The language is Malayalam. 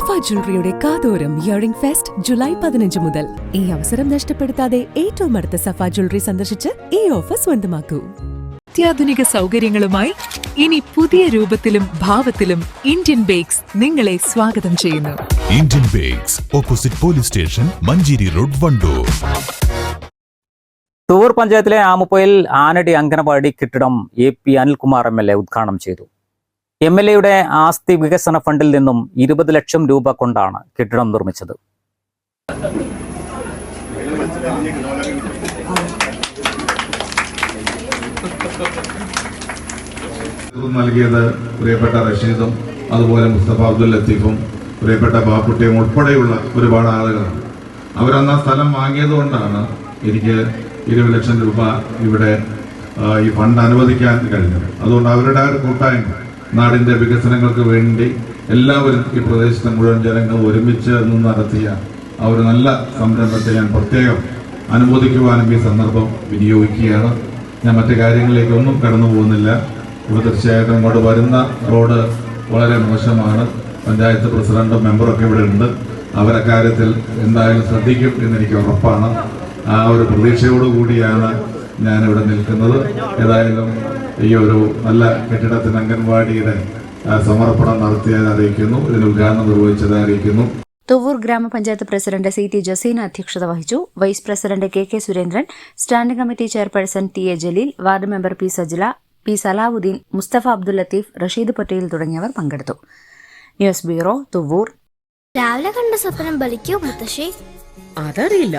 സഫ ജ്വല്ലറിയുടെ കാതോരം ഇയറിംഗ് ഫെസ്റ്റ് ജൂലൈ പതിനഞ്ച് മുതൽ. ഈ അവസരം നഷ്ടപ്പെടുത്താതെ ഏറ്റവും അടുത്ത സഫ ജ്വല്ലറി സന്ദർശിച്ച് ഈ ഓഫർ സ്വന്തമാക്കൂ. അത്യാധുനിക സൗകര്യങ്ങളുമായി ഇനി പുതിയ രൂപത്തിലും ഭാവത്തിലും ഇന്ത്യൻ ബേക്സ് നിങ്ങളെ സ്വാഗതം ചെയ്യുന്നു. Indian bakes opposite police station Manjeri road Wandoor തൂർ പഞ്ചായത്തിലെ ആമുപ്പയിൽ ആനടി അങ്കനവാടി കെട്ടിടം A P Anilkumar M L A ഉദ്ഘാടനം ചെയ്തു. എം എൽ എയുടെ ആസ്തി വികസന ഫണ്ടിൽ നിന്നും ഇരുപത് ലക്ഷം രൂപ കൊണ്ടാണ് കെട്ടിടം നിർമ്മിച്ചത്. നൽകിയത് പ്രിയപ്പെട്ട റഷീദും അതുപോലെ മുസ്തഫ അബ്ദുൽ ലത്തീഫും പ്രിയപ്പെട്ട ബാപ്പുട്ടിയും ഉൾപ്പെടെയുള്ള ഒരുപാട് ആളുകളാണ്. അവരന്ന് ആ സ്ഥലം വാങ്ങിയത് കൊണ്ടാണ് എനിക്ക് ഇരുപത് ലക്ഷം രൂപ ഇവിടെ ഈ ഫണ്ട് അനുവദിക്കാൻ കഴിഞ്ഞത്. അതുകൊണ്ട് അവരുടെ ആ ഒരു കൂട്ടായ്മ നാടിന്റെ വികസനങ്ങൾക്ക് വേണ്ടി എല്ലാവരും ഈ പ്രദേശത്തെ മുഴുവൻ ജനങ്ങൾ ഒരുമിച്ച് നിന്ന് നടത്തിയ ആ ഒരു നല്ല സംരംഭത്തെ ഞാൻ പ്രത്യേകം അനുമോദിക്കുവാനും ഈ സന്ദർഭം വിനിയോഗിക്കുകയാണ്. ഞാൻ മറ്റു കാര്യങ്ങളിലേക്കൊന്നും കടന്നു പോകുന്നില്ല. ഇവിടെ തീർച്ചയായിട്ടും ഇങ്ങോട്ട് വരുന്ന റോഡ് വളരെ മോശമാണ്. പഞ്ചായത്ത് പ്രസിഡന്റും മെമ്പറൊക്കെ ഇവിടെ ഉണ്ട്. അവരക്കാര്യത്തിൽ എന്തായാലും ശ്രദ്ധിക്കും എന്നെനിക്ക് ഉറപ്പാണ്. ആ ഒരു പ്രതീക്ഷയോടുകൂടിയാണ് ഞാനിവിടെ നിൽക്കുന്നത് ഏതായാലും ഈ ഒരു നല്ല കെട്ടിടത്തിന് അംഗൻവാടിയുടെ സമർപ്പണം നടത്തിയത് അറിയിക്കുന്നു. ഇതിന് ഉദ്ഘാടനം നിർവഹിച്ചത് അറിയിക്കുന്നു. തുവൂർ ഗ്രാമപഞ്ചായത്ത് പ്രസിഡന്റ് സി ടി ജസീന അധ്യക്ഷത വഹിച്ചു. Vice president K K Surendran standing committee chairperson T A Jaleel ward member P Sajila P Salahuddin Mustafa Abdul Latheef Rasheed Patel തുടങ്ങിയവർ പങ്കെടുത്തു. News bureau Thuvvur. രാവിലെ കണ്ട സ്വപ്നം ബലിക്കോ മുത്തശ്ശി? അതറിയില്ല.